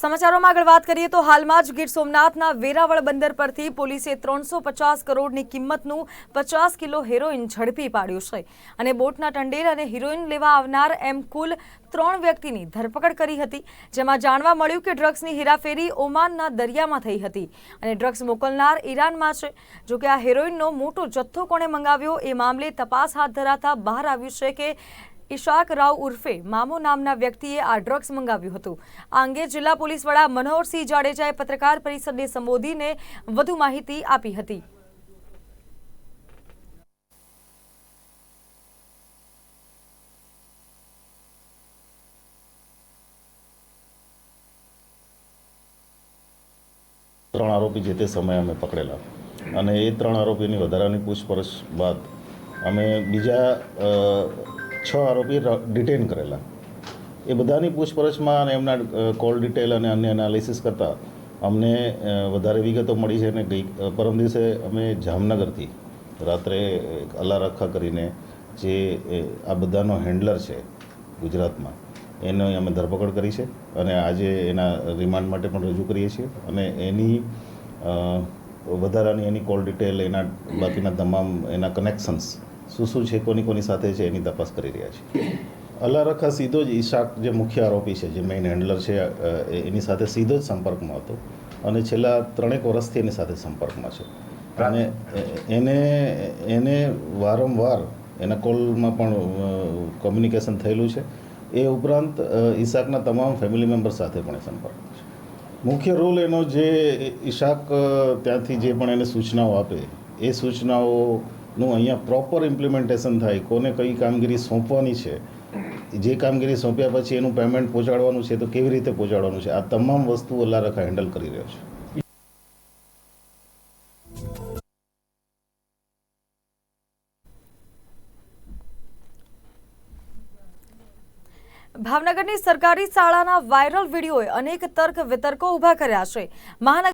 સમાચારોમાં આગળ વાત કરીએ તો હાલમાં જ ગીર સોમનાથના વેરાવળ બંદર પરથી પોલીસે ત્રણસો પચાસ કરોડની કિંમતનું પચાસ કિલો હેરોઇન ઝડપી પાડ્યું છે. અને બોટના ટંડેલ અને હિરોઇન લેવા આવનાર એમ કુલ ત્રણ વ્યક્તિની ધરપકડ કરી હતી, જેમાં જાણવા મળ્યું કે ડ્રગ્સની હેરાફેરી ઓમાનના દરિયામાં થઈ હતી. અને ડ્રગ્સ મોકલનાર ઈરાનમાં છે જોકે આ હેરોઇનનો મોટો જથ્થો કોણે મંગાવ્યો એ મામલે તપાસ હાથ ધરાતા બહાર આવ્યું છે કે ઇશાક રાવ ઉર્ફે મામો નામના વ્યક્તિએ આ ડ્રગ્સ મંગાવ્યું હતું. આ અંગે જિલ્લા પોલીસ વડા મનોહરસિંહ જાડેજાએ પત્રકાર પરિષદને સંબોધીને વધુ માહિતી આપી હતી. ત્રણ આરોપી જે તે સમયે અમે પકડેલા. અને એ ત્રણ આરોપીની વધારાની પૂછપરછ બાદ અમે બીજા છ આરોપી ડિટેન કરેલા. એ બધાની પૂછપરછમાં અને એમના કોલ ડિટેલ અને અન્ય એનાલિસિસ કરતાં અમને વધારે વિગતો મળી છે અને ગઈ પરમ દિવસે અમે જામનગરથી રાત્રે અલારખા કરીને જે આ બધાનો હેન્ડલર છે ગુજરાતમાં, એનો અમે ધરપકડ કરી છે અને આજે એના રિમાન્ડ માટે પણ રજૂ કરીએ છીએ અને એની વધારાની એની કોલ ડિટેલ એના બાકીના તમામ એના કનેક્શન્સ શું શું છે, કોની કોની સાથે છે એની તપાસ કરી રહ્યા છે. અલારખા સીધો જ ઈશાક જે મુખ્ય આરોપી છે, જે મેઇન હેન્ડલર છે એની સાથે સીધો જ સંપર્કમાં હતો અને છેલ્લા ત્રણેક વર્ષથી એની સાથે સંપર્કમાં છે. અને એને એને વારંવાર એના કોલમાં પણ કોમ્યુનિકેશન થયેલું છે. એ ઉપરાંત ઈશાકના તમામ ફેમિલી મેમ્બર સાથે પણ એ સંપર્ક છે. મુખ્ય રોલ એનો જે ઈશાક ત્યાંથી જે પણ એને સૂચનાઓ આપે, એ સૂચનાઓનું અહીંયા પ્રોપર ઇમ્પ્લિમેન્ટેશન થાય, કોને કઈ કામગીરી સોંપવાની છે, જે કામગીરી સોંપ્યા પછી એનું પેમેન્ટ પહોંચાડવાનું છે, તો કેવી રીતે પહોંચાડવાનું છે? આ તમામ વસ્તુ અલ્લા હેન્ડલ કરી રહ્યો છે. ભાવનગરની સરકારી શાળાના વાયરલ વિડીયોએ અનેક તર્ક વિતર્કો ઊભા કર્યા છે. મહાનગર